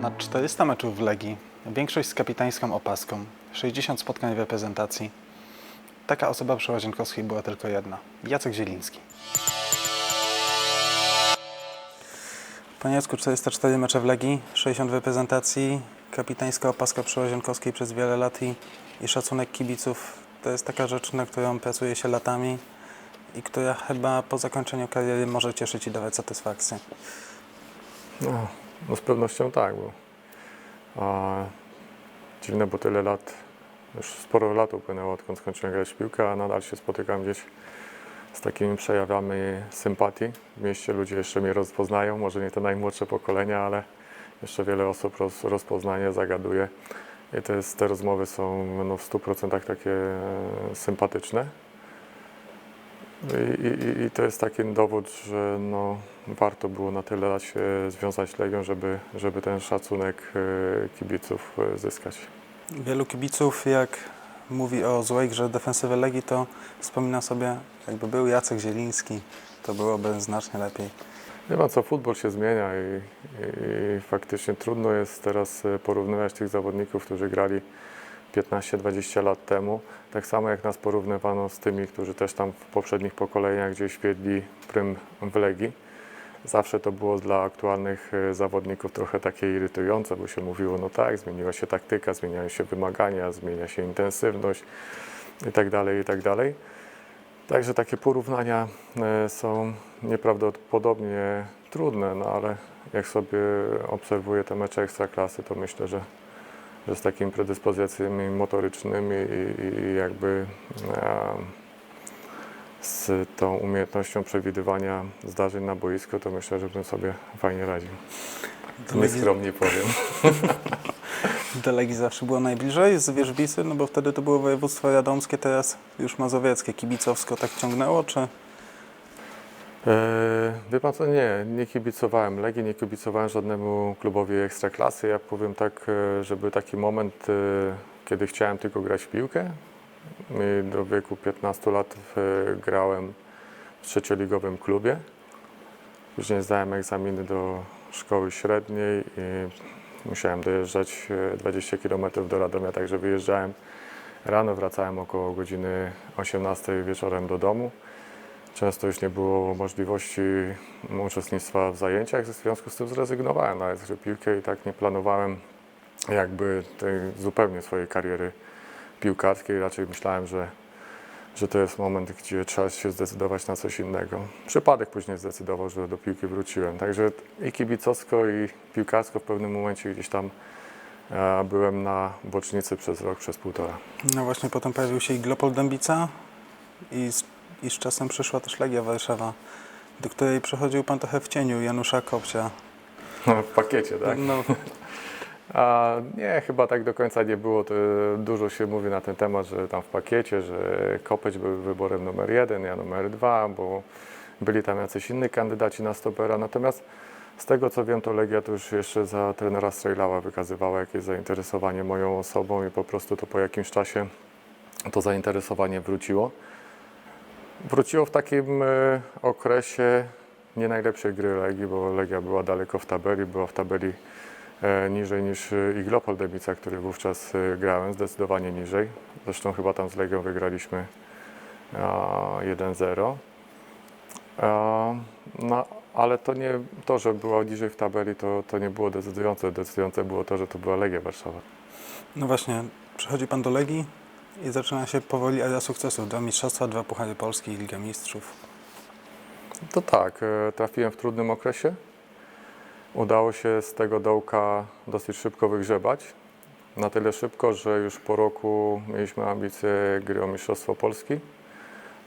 Ponad 400 meczów w Legii, większość z kapitańską opaską, 60 spotkań w reprezentacji. Taka osoba przy Łazienkowskiej była tylko jedna. Jacek Zieliński. Panie Jacku, 404 mecze w Legii, 60 w reprezentacji, kapitańska opaska przy Łazienkowskiej przez wiele lat i, i szacunek kibiców. To jest taka rzecz, na którą pracuje się latami i która chyba po zakończeniu kariery może cieszyć i dawać satysfakcję. No, no z pewnością tak, bo a, dziwne, bo tyle lat, już sporo lat upłynęło, odkąd skończyłem grać w piłkę, a nadal się spotykam gdzieś z takimi przejawami sympatii. W mieście ludzie jeszcze mnie rozpoznają, może nie te najmłodsze pokolenia, ale jeszcze wiele osób roz, rozpoznaje, zagaduje. I jest, te rozmowy są no, w 100% takie e, sympatyczne. I, i, I to jest taki dowód, że no, warto było na tyle lat się związać z Legią, żeby, żeby ten szacunek e, kibiców e, zyskać. Wielu kibiców, jak mówi o złej grze defensywy Legii, to wspomina sobie, jakby był Jacek Zieliński, to byłoby znacznie lepiej. Nie ma co, futbol się zmienia i, i, faktycznie trudno jest teraz e, porównywać tych zawodników, którzy grali 15-20 lat temu. Tak samo jak nas porównywano z tymi, którzy też tam w poprzednich pokoleniach gdzieś wiedli prym w Legii. Zawsze to było dla aktualnych e, zawodników trochę takie irytujące, bo się mówiło, no tak, zmieniła się taktyka, zmieniają się wymagania, zmienia się intensywność i tak dalej, i tak. Także takie porównania e, są nieprawdopodobnie trudne, no ale jak sobie obserwuję te mecze ekstraklasy, to myślę, że z takimi predyspozycjami motorycznymi i, i- jakby z tą umiejętnością przewidywania zdarzeń na boisku, to myślę, że bym sobie fajnie radził. Nieskromnie powiem. do Legii zawsze było najbliżej z Wierzbicy, no bo wtedy to było województwo radomskie, teraz już mazowieckie. Kibicowsko tak ciągnęło, czy Wie pan co, nie, nie kibicowałem Legii, nie kibicowałem żadnemu klubowi ekstraklasy. Ja powiem tak, e, że był taki moment, e, kiedy chciałem tylko grać w piłkę. I do wieku 15 lat e, grałem w trzecioligowym klubie. Później zdałem egzaminy do szkoły średniej i musiałem dojeżdżać e, 20 km do Radomia, także wyjeżdżałem rano, wracałem około godziny 18 wieczorem do domu. Często już nie było możliwości uczestnictwa w zajęciach, w związku z tym zrezygnowałem nawet z gry piłki i tak nie planowałem jakby tej zupełnie swojej kariery piłkarskiej. Raczej myślałem, że, że to jest moment, gdzie trzeba się zdecydować na coś innego. Przypadek później zdecydował, że do piłki wróciłem. Także i kibicowsko, i piłkarsko w pewnym momencie gdzieś tam e, byłem na bocznicy przez rok, przez półtora. no właśnie potem pojawił się i Glopol Dębica i i z czasem przyszła też Legia Warszawa, do której przechodził pan trochę w cieniu Janusza Kopcia. W pakiecie, tak? No, A nie, chyba tak do końca nie było. To dużo się mówi na ten temat, że tam w pakiecie, że Kopeć był wyborem numer jeden, ja numer dwa, bo byli tam jacyś inni kandydaci na stopera. Natomiast z tego co wiem, to Legia to już jeszcze za trenera Strejlała wykazywała jakieś zainteresowanie moją osobą i po prostu to po jakimś czasie to zainteresowanie wróciło. Wróciło w takim e, okresie nie najlepszej gry Legii, bo Legia była daleko w tabeli, była w tabeli e, niżej niż e, Iglopol Debica, który wówczas grałem, zdecydowanie niżej. Zresztą chyba tam z Legią wygraliśmy a, 1-0. A, No, ale to nie to, że była niżej w tabeli, to, to nie było decydujące. Decydujące było to, że to była Legia Warszawa. no właśnie, przychodzi pan do Legii i zaczyna się powoli era sukcesów. Dwa mistrzostwa, dwa Puchary Polski i Liga Mistrzów. To tak, e, trafiłem w trudnym okresie. Udało się z tego dołka dosyć szybko wygrzebać. Na tyle szybko, że już po roku mieliśmy ambicje gry o Mistrzostwo Polski,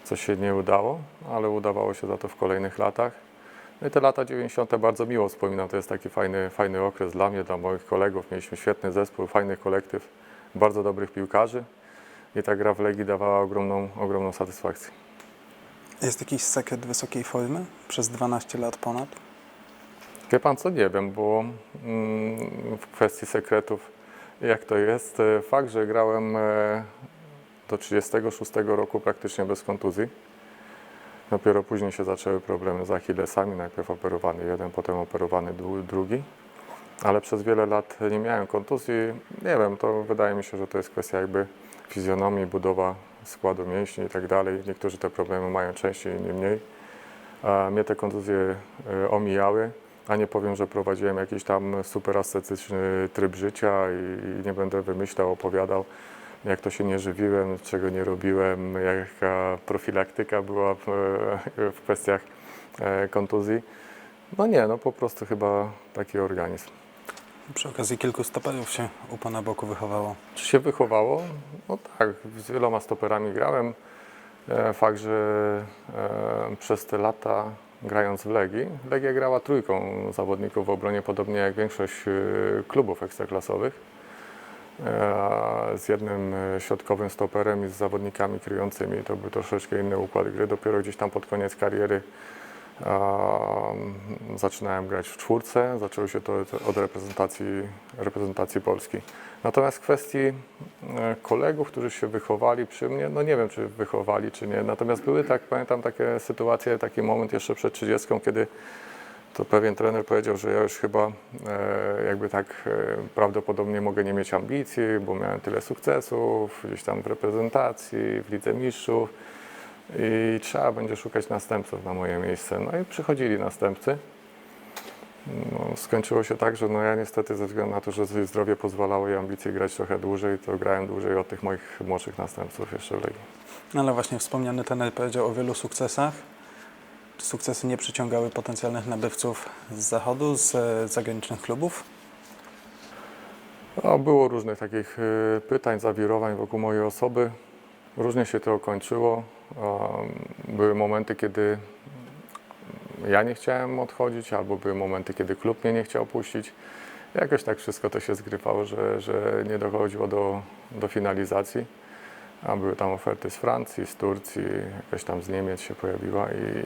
co się nie udało, ale udawało się za to w kolejnych latach. No i te lata 90. bardzo miło wspominam. To jest taki fajny, fajny okres dla mnie, dla moich kolegów. Mieliśmy świetny zespół, fajny kolektyw, bardzo dobrych piłkarzy i ta gra w Legii dawała ogromną, ogromną satysfakcję. Jest jakiś sekret wysokiej formy przez 12 lat ponad? Wie pan co, nie wiem, bo mm, w kwestii sekretów jak to jest, e, fakt, że grałem e, do 36 roku praktycznie bez kontuzji. Dopiero później się zaczęły problemy z achillesami, najpierw operowany jeden, potem operowany dru- drugi. ale przez wiele lat nie miałem kontuzji. Nie wiem, to wydaje mi się, że to jest kwestia jakby fizjonomii, budowa składu mięśni i tak dalej. Niektórzy te problemy mają częściej, inni mniej. A mnie te kontuzje e, omijały, a nie powiem, że prowadziłem jakiś tam super ascetyczny tryb życia i, i nie będę wymyślał, opowiadał, jak to się nie żywiłem, czego nie robiłem, jaka profilaktyka była w, w kwestiach e, kontuzji. No nie, no po prostu chyba taki organizm. Przy okazji kilku stoperów się u Pana boku wychowało. Czy się wychowało? No tak, z wieloma stoperami grałem. E, Fakt, że e, przez te lata grając w Legii, Legia grała trójką zawodników w obronie, podobnie jak większość e, klubów ekstraklasowych. Z jednym środkowym stoperem i z zawodnikami kryjącymi. To był troszeczkę inny układ gry. Dopiero gdzieś tam pod koniec kariery zaczynałem grać w czwórce. Zaczęło się to od reprezentacji, reprezentacji Polski. Natomiast w kwestii e, kolegów, którzy się wychowali przy mnie, no nie wiem, czy wychowali, czy nie. Natomiast były, tak pamiętam, takie sytuacje, taki moment jeszcze przed 30, kiedy to pewien trener powiedział, że ja już chyba e, jakby tak e, prawdopodobnie mogę nie mieć ambicji, bo miałem tyle sukcesów gdzieś tam w reprezentacji, w Lidze Mistrzów i trzeba będzie szukać następców na moje miejsce. No i przychodzili następcy. No, skończyło się tak, że no ja niestety ze względu na to, że zdrowie pozwalało i ambicje grać trochę dłużej, to grałem dłużej od tych moich młodszych następców jeszcze w Legii. No ale właśnie wspomniany trener powiedział o wielu sukcesach. Czy sukcesy nie przyciągały potencjalnych nabywców z zachodu, z e, zagranicznych klubów? No, było różnych takich y, pytań, zawirowań wokół mojej osoby. Różnie się to kończyło. Były momenty, kiedy ja nie chciałem odchodzić, albo były momenty, kiedy klub mnie nie chciał puścić. Jakoś tak wszystko to się zgrywało, że, że nie dochodziło do, do finalizacji. A były tam oferty z Francji, z Turcji, jakaś tam z Niemiec się pojawiła i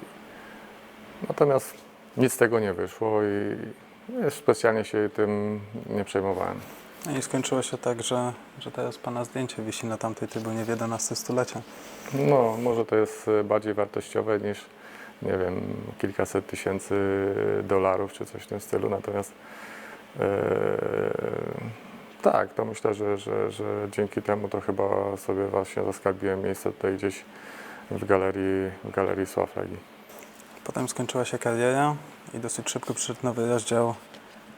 natomiast nic z tego nie wyszło i no, specjalnie się tym nie przejmowałem. No i skończyło się tak, że, że teraz Pana zdjęcie wisi na tamtej trybunie w 11 stulecia. No, może to jest e, bardziej wartościowe niż, nie wiem, kilkaset tysięcy dolarów czy coś w tym stylu. Natomiast e, tak, to myślę, że, że, że dzięki temu to chyba sobie właśnie zaskarbiłem miejsce tutaj gdzieś w galerii, w galerii Sław Legii. Potem skończyła się kariera i dosyć szybko przyszedł nowy rozdział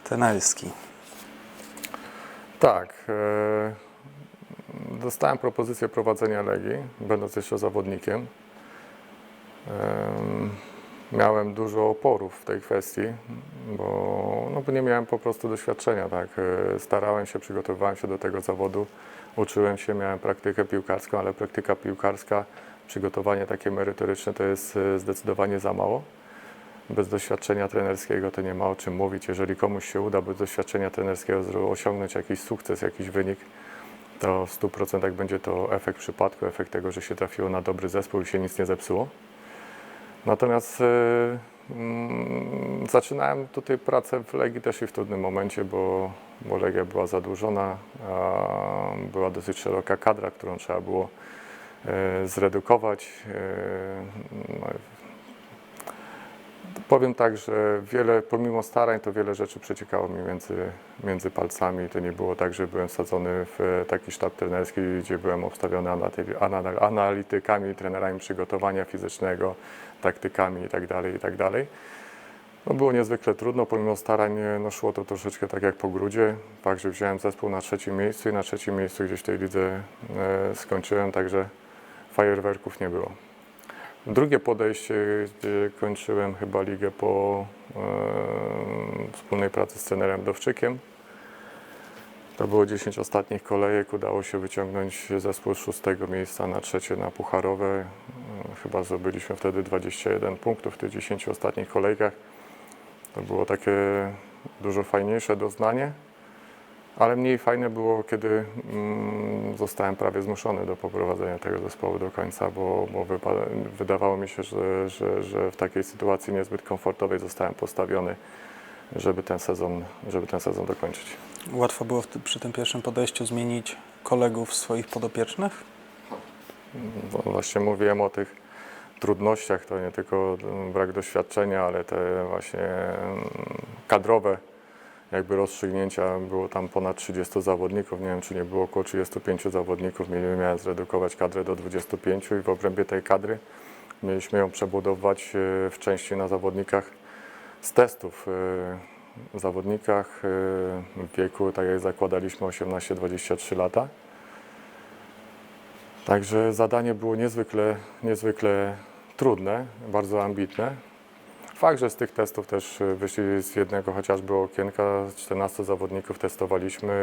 trenerski. Tak. E, dostałem propozycję prowadzenia Legii, będąc jeszcze zawodnikiem. Em, miałem dużo oporów w tej kwestii, bo, no, bo nie miałem po prostu doświadczenia. Tak? E, Starałem się, przygotowywałem się do tego zawodu, uczyłem się, miałem praktykę piłkarską, ale praktyka piłkarska, przygotowanie takie merytoryczne to jest e, zdecydowanie za mało. Bez doświadczenia trenerskiego to nie ma o czym mówić. Jeżeli komuś się uda bez doświadczenia trenerskiego osiągnąć jakiś sukces, jakiś wynik, to w 100% będzie to efekt przypadku, efekt tego, że się trafiło na dobry zespół i się nic nie zepsuło. Natomiast mm, zaczynałem tutaj pracę w Legii też i w trudnym momencie, bo, bo Legia była zadłużona, była dosyć szeroka kadra, którą trzeba było e, zredukować. E, Powiem tak, że wiele, pomimo starań, to wiele rzeczy przeciekało mi między, między palcami. To nie było tak, że byłem wsadzony w taki sztab trenerski, gdzie byłem obstawiony analitykami, trenerami przygotowania fizycznego, taktykami itd. itd. No było niezwykle trudno, pomimo starań no szło to troszeczkę tak jak po grudzie. Fakt, że wziąłem zespół na trzecim miejscu i na trzecim miejscu gdzieś w tej lidze e, skończyłem, także fajerwerków nie było. Drugie podejście, gdzie kończyłem chyba ligę po e, wspólnej pracy z trenerem Dowczykiem. To było 10 ostatnich kolejek. Udało się wyciągnąć zespół z szóstego miejsca na trzecie na pucharowe. E, Chyba zdobyliśmy wtedy 21 punktów w tych 10 ostatnich kolejkach. To było takie dużo fajniejsze doznanie. Ale mniej fajne było, kiedy mm, zostałem prawie zmuszony do poprowadzenia tego zespołu do końca, bo, bo wydawało mi się, że, że, że w takiej sytuacji niezbyt komfortowej zostałem postawiony, żeby ten sezon, żeby ten sezon dokończyć. Łatwo było przy tym pierwszym podejściu zmienić kolegów swoich podopiecznych? Bo właśnie mówiłem o tych trudnościach, to nie tylko mm, brak doświadczenia, ale te właśnie mm, kadrowe jakby rozstrzygnięcia było tam ponad 30 zawodników, nie wiem czy nie było około 35 zawodników, miałem zredukować kadrę do 25 i w obrębie tej kadry mieliśmy ją przebudować e, w części na zawodnikach z testów. e, zawodnikach e, w wieku, tak jak zakładaliśmy, 18-23 lata. Także zadanie było niezwykle, niezwykle trudne, bardzo ambitne. Fakt, że z tych testów też y, wyszli z jednego chociażby okienka, 14 zawodników testowaliśmy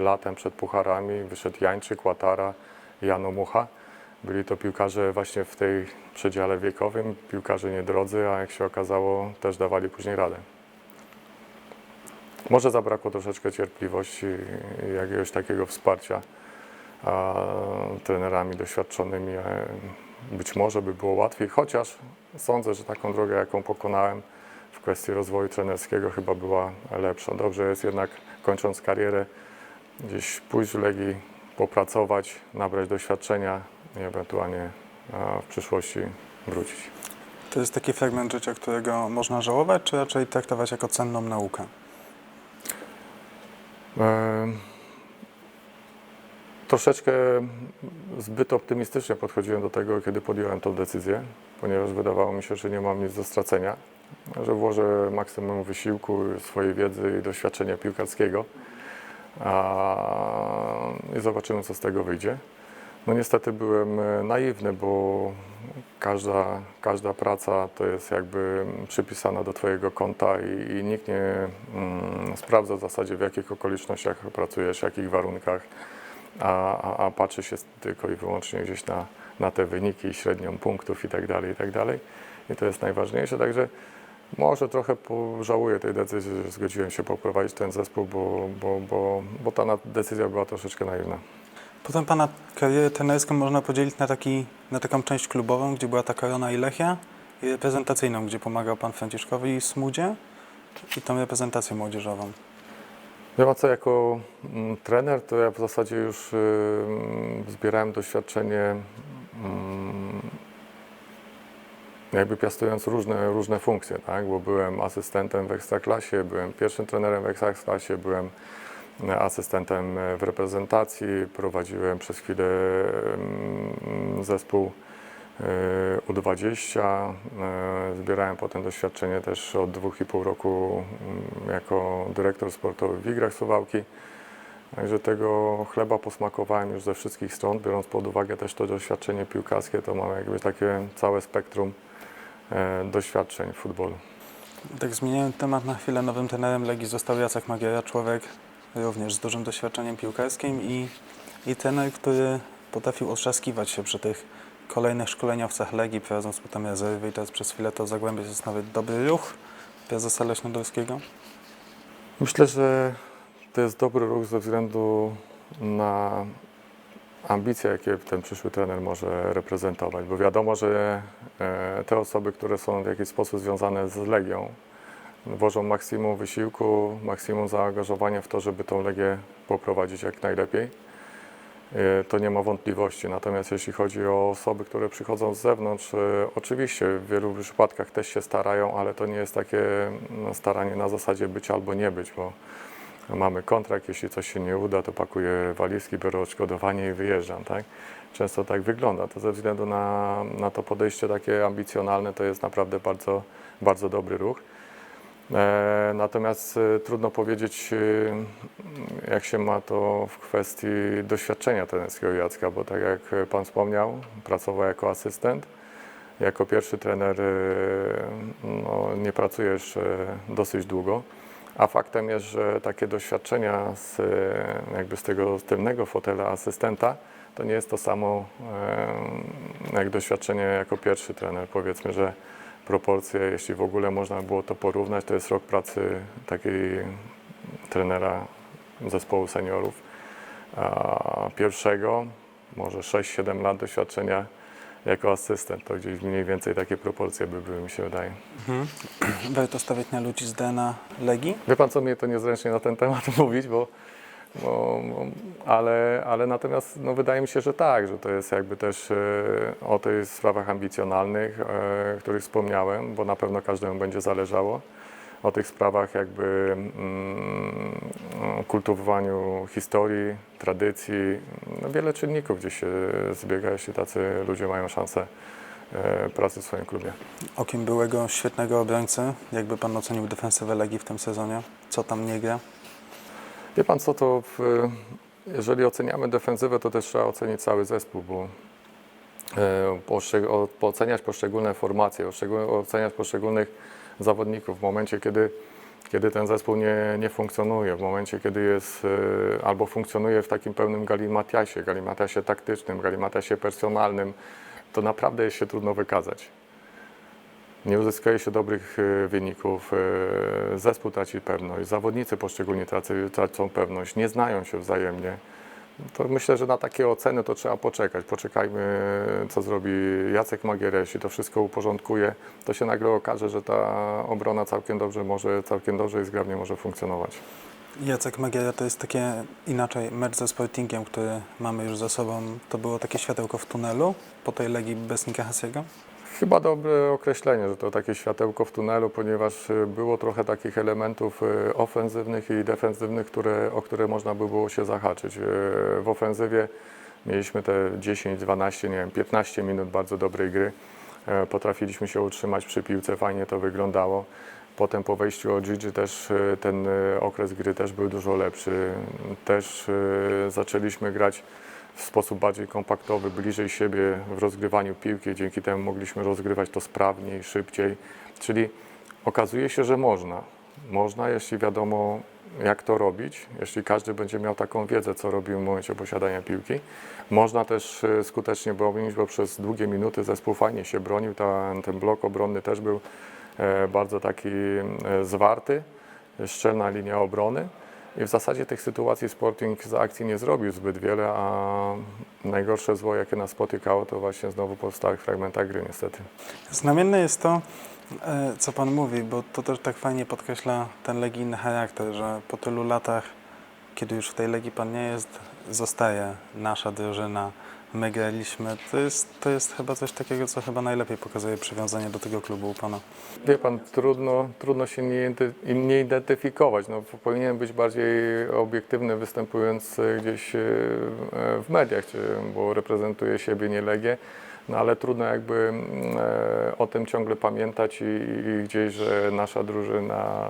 latem przed pucharami, wyszedł Jańczyk, Łatara, Jano Mucha. Byli to piłkarze właśnie w tej przedziale wiekowym, piłkarze niedrodzy, a jak się okazało też dawali później radę. Może zabrakło troszeczkę cierpliwości i jakiegoś takiego wsparcia a, trenerami doświadczonymi. Być może by było łatwiej, chociaż sądzę, że taką drogę, jaką pokonałem w kwestii rozwoju trenerskiego, chyba była lepsza. Dobrze jest jednak, kończąc karierę, gdzieś pójść w Legii, popracować, nabrać doświadczenia i ewentualnie w przyszłości wrócić. To jest taki fragment życia, którego można żałować, czy raczej traktować jako cenną naukę? Troszeczkę zbyt optymistycznie podchodziłem do tego, kiedy podjąłem tą decyzję, ponieważ wydawało mi się, że nie mam nic do stracenia, że włożę maksimum wysiłku, swojej wiedzy i doświadczenia piłkarskiego a, i zobaczymy, co z tego wyjdzie. No niestety byłem naiwny, bo każda, każda praca to jest jakby przypisana do Twojego konta i, i nikt nie mm, sprawdza w zasadzie w jakich okolicznościach pracujesz, w jakich warunkach, a, a, a patrzy się tylko i wyłącznie gdzieś na, na te wyniki, średnią punktów i tak dalej, i tak. I to jest najważniejsze, także może trochę pożałuję tej decyzji, że zgodziłem się poprowadzić ten zespół, bo, bo, bo, bo ta decyzja była troszeczkę naiwna. Potem Pana karierę trenerską można podzielić na, taki, na taką część klubową, gdzie była ta Korona i Lechia i reprezentacyjną, gdzie pomagał Pan Franciszkowi i Smudzie i tą reprezentację młodzieżową. Pan co, jako mm, trener to ja w zasadzie już y, mm, zbierałem doświadczenie mm, jakby piastując różne, różne funkcje, tak? bo byłem asystentem w Ekstraklasie, byłem pierwszym trenerem w Ekstraklasie, byłem e, asystentem e, w reprezentacji, prowadziłem przez chwilę zespół U20, e, zbierałem potem doświadczenie też od dwóch i pół roku mm, jako dyrektor sportowy w Igrach Suwałki. Także tego chleba posmakowałem już ze wszystkich stron, biorąc pod uwagę też to doświadczenie piłkarskie, to mam jakby takie całe spektrum e, doświadczeń w futbolu. Tak zmieniając temat na chwilę, nowym trenerem Legii został Jacek Magiera, człowiek również z dużym doświadczeniem piłkarskim i, i trener, który potrafił otrzaskiwać się przy tych kolejnych szkoleniowcach Legii, prowadząc potem rezerwy i teraz przez chwilę to Zagłębie jest nawet dobry ruch prezesa Leśnodolskiego. Myślę, że to jest dobry ruch ze względu na ambicje, jakie ten przyszły trener może reprezentować, bo wiadomo, że e, te osoby, które są w jakiś sposób związane z Legią, włożą maksimum wysiłku, maksimum zaangażowania w to, żeby tą Legię poprowadzić jak najlepiej. E, To nie ma wątpliwości. Natomiast jeśli chodzi o osoby, które przychodzą z zewnątrz, e, oczywiście w wielu przypadkach też się starają, ale to nie jest takie no, staranie na zasadzie być albo nie być, bo mamy kontrakt, jeśli coś się nie uda, to pakuję walizki, biorę odszkodowanie i wyjeżdżam, tak? Często tak wygląda. To ze względu na, na to podejście takie ambicjonalne, to jest naprawdę bardzo, bardzo dobry ruch. E, Natomiast e, trudno powiedzieć, e, jak się ma to w kwestii doświadczenia trenerskiego Jacka, bo tak jak Pan wspomniał, pracował jako asystent. Jako pierwszy trener no, nie pracuje jeszcze dosyć długo, a faktem jest, że takie doświadczenia z, jakby z tego tylnego fotela asystenta to nie jest to samo jak doświadczenie jako pierwszy trener. Powiedzmy, że proporcje, jeśli w ogóle można było to porównać, to jest rok pracy takiej trenera zespołu seniorów pierwszego, może 6-7 lat doświadczenia jako asystent. To gdzieś mniej więcej takie proporcje by były, mi się wydaje. Mhm. Warto stawiać na ludzi z DNA Legii? Wie pan co, mnie to niezręcznie na ten temat mówić, bo, bo, bo ale, ale natomiast no, wydaje mi się, że tak, że to jest jakby też e, o tych sprawach ambicjonalnych, e, których wspomniałem, bo na pewno każdemu będzie zależało. o tych sprawach jakby mm, kultywowaniu historii, tradycji. No, wiele czynników gdzieś się zbiega, jeśli tacy ludzie mają szansę e, pracy w swoim klubie. Okiem byłego świetnego obrońcy. Jakby pan ocenił defensywę Legii w tym sezonie? Co tam nie gra? Wie pan co, to w, jeżeli oceniamy defensywę, to też trzeba ocenić cały zespół, bo e, oceniać poszczególne formacje, oceniać poszczególnych zawodników w momencie, kiedy, kiedy ten zespół nie, nie funkcjonuje, w momencie, kiedy jest e, albo funkcjonuje w takim pełnym galimatiasie, galimatiasie taktycznym, galimatiasie personalnym, to naprawdę jest się trudno wykazać. Nie uzyskuje się dobrych e, wyników, e, zespół traci pewność, zawodnicy poszczególni tracy, tracą pewność, nie znają się wzajemnie. To myślę, że na takie oceny to trzeba poczekać. Poczekajmy, co zrobi Jacek Magieres, jeśli to wszystko uporządkuje, to się nagle okaże, że ta obrona całkiem dobrze może, całkiem dobrze i zgrabnie może funkcjonować. Jacek Magiera to jest takie inaczej mecz ze Sportingiem, który mamy już za sobą. To było takie światełko w tunelu po tej Legii bez Nika Hasiego? Chyba dobre określenie, że to takie światełko w tunelu, ponieważ y, było trochę takich elementów y, ofensywnych i defensywnych, które, o które można by było się zahaczyć. Y, W ofensywie mieliśmy te 10, 12, nie wiem, 15 minut bardzo dobrej gry. E, Potrafiliśmy się utrzymać przy piłce, fajnie to wyglądało. Potem po wejściu od Gigi też ten okres gry też był dużo lepszy. Też zaczęliśmy grać w sposób bardziej kompaktowy, bliżej siebie w rozgrywaniu piłki. Dzięki temu mogliśmy rozgrywać to sprawniej, szybciej. Czyli okazuje się, że można. Można, jeśli wiadomo, jak to robić, jeśli każdy będzie miał taką wiedzę, co robił w momencie posiadania piłki. Można też e, skutecznie bronić, bo przez długie minuty zespół fajnie się bronił. Ten, ten blok obronny też był e, bardzo taki e, zwarty, szczelna linia obrony. I w zasadzie tych sytuacji Sporting z akcji nie zrobił zbyt wiele, a najgorsze zło, jakie nas spotykało, to właśnie znowu po stałych fragmentach gry niestety. Znamienne jest to, e, co Pan mówi, bo to też tak fajnie podkreśla ten legijny charakter, że po tylu latach, kiedy już w tej Legii Pan nie jest, zostaje nasza drużyna, my graliśmy. To jest, to jest chyba coś takiego, co chyba najlepiej pokazuje przywiązanie do tego klubu u Pana. Wie pan, trudno, trudno się nie, identy- nie identyfikować. No, powinien być bardziej obiektywny, występując e, gdzieś e, w mediach, bo reprezentuje siebie, nie Legię. No ale trudno jakby mm, e, o tym ciągle pamiętać i, i gdzieś, że nasza drużyna,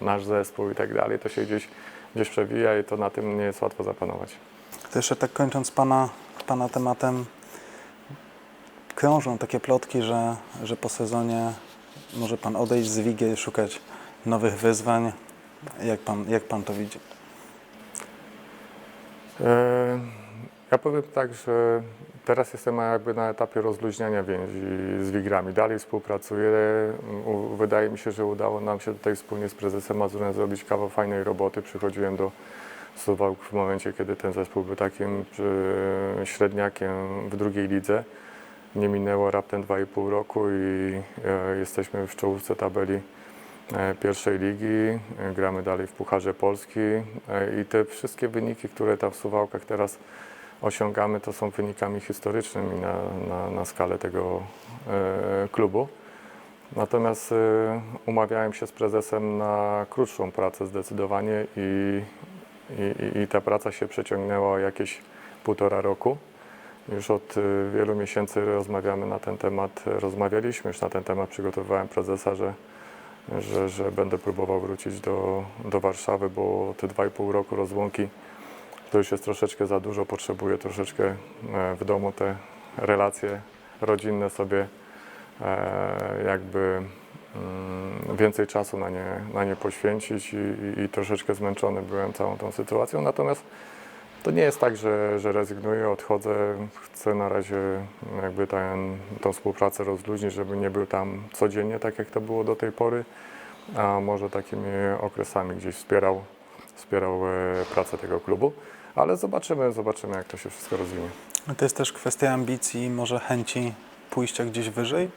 nasz zespół i tak dalej, to się gdzieś, gdzieś przewija i to na tym nie jest łatwo zapanować. To jeszcze tak kończąc Pana, pana tematem, krążą takie plotki, że, że po sezonie może Pan odejść z Wigi i szukać nowych wyzwań. Jak Pan, jak pan to widzi? E, Ja powiem tak, że teraz jestem jakby na etapie rozluźniania więzi z Wigrami. Dalej współpracuję. Wydaje mi się, że udało nam się tutaj wspólnie z prezesem Mazurem zrobić kawał fajnej roboty. Przychodziłem do Suwałk w momencie, kiedy ten zespół był takim e, średniakiem w drugiej lidze. Nie minęło raptem 2,5 roku i e, jesteśmy w czołówce tabeli e, pierwszej ligi, gramy dalej w Pucharze Polski e, i te wszystkie wyniki, które tam w Suwałkach teraz osiągamy, to są wynikami historycznymi na, na, na skalę tego klubu. Natomiast umawiałem się z prezesem na krótszą pracę zdecydowanie i, i, i- ta praca się przeciągnęła jakieś półtora roku. Już od e, wielu miesięcy rozmawiamy na ten temat, rozmawialiśmy już na ten temat, przygotowywałem prezesa, że że, że będę próbował wrócić do, do Warszawy, bo te 2,5 roku rozłąki to już jest troszeczkę za dużo. Potrzebuję troszeczkę e, w domu te relacje rodzinne sobie e, jakby więcej czasu na nie, na nie poświęcić i, i, i troszeczkę zmęczony byłem całą tą sytuacją. Natomiast to nie jest tak, że, że rezygnuję, odchodzę. Chcę na razie jakby ten, tą współpracę rozluźnić, żeby nie był tam codziennie, tak jak to było do tej pory, a może takimi okresami gdzieś wspierał, wspierał e, pracę tego klubu. Ale zobaczymy, zobaczymy jak to się wszystko rozwinie. To jest też kwestia ambicji, może chęci pójścia gdzieś wyżej?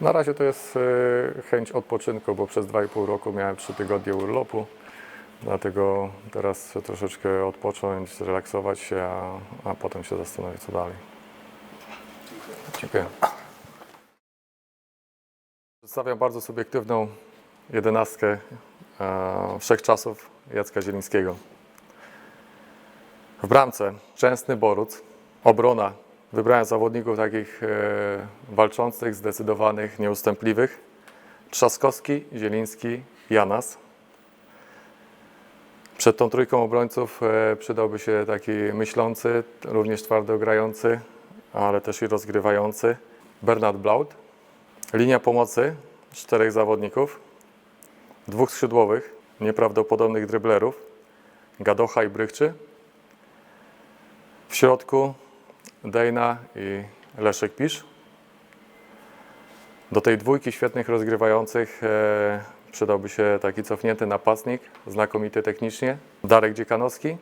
Na razie to jest e, chęć odpoczynku, bo przez 2,5 roku miałem 3 tygodnie urlopu. Dlatego teraz chcę troszeczkę odpocząć, zrelaksować się, a, a potem się zastanowić, co dalej. Dziękuję. Przedstawiam bardzo subiektywną jedenastkę e, wszechczasów Jacka Zielińskiego. W bramce Częsny Boruc, obrona. Wybrałem zawodników takich e, walczących, zdecydowanych, nieustępliwych. Trzaskowski, Zieliński, Janas. Przed tą trójką obrońców e, przydałby się taki myślący, również twardo grający, ale też i rozgrywający Bernard Blaut. Linia pomocy czterech zawodników, dwóch skrzydłowych, nieprawdopodobnych dryblerów, Gadocha i Brychczy. W środku Dejna i Leszek Pisz. Do tej dwójki świetnych rozgrywających e, przydałby się taki cofnięty napastnik, znakomity technicznie, Darek Dziekanowski.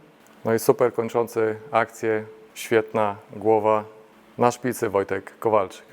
No i super kończący akcję, świetna głowa, na szpicy Wojtek Kowalczyk.